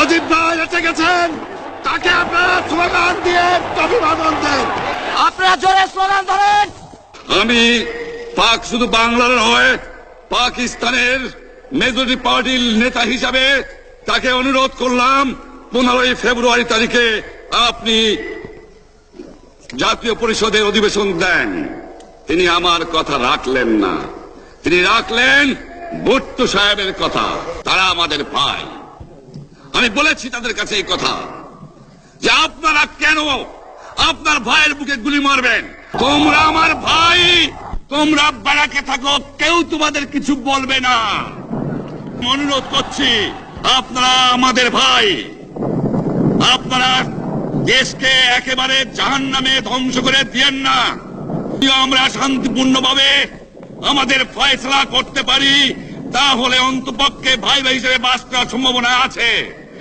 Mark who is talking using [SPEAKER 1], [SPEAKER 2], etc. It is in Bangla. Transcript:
[SPEAKER 1] সজীব ভাই এসে গেছেন তাকে আপনারা স্লোগান দিয়ে অভিবাদন দেন।
[SPEAKER 2] আপনারা জোরে স্লোগান ধরেন।
[SPEAKER 1] আমি পাক শুধু বাংলার নয় পাকিস্তানের মেজরিটি পার্টির নেতা হিসাবে তাকে অনুরোধ করলাম পনেরোই ফেব্রুয়ারি তারিখে আপনি জাতীয় পরিষদের অধিবেশন দেন। তিনি আমার কথা রাখলেন না। তিনি রাখলেন ভুট্টো সাহেবের কথা তারা আমাদের ভাই। আমি বলেছি তাদের কাছে এই কথা যে আপনারা কেন আপনার ভাইয়ের বুকে গুলি মারবেন? তোমরা আমার ভাই। তোমরা বেড়াকে থাকো। কেউ তোমাদের কিছু বলবে না। অনুরোধ করছি, আপনারা আমাদের ভাই। আপনারা দেশকে একেবারে জাহান নামে ধ্বংস করে দিয়েন না। আমরা শান্তিপূর্ণভাবে আমাদের ফয়সলা করতে পারি, তাহলে অন্তপক্ষে ভাই ভাই হিসেবে বাস করার সম্ভাবনা আছে।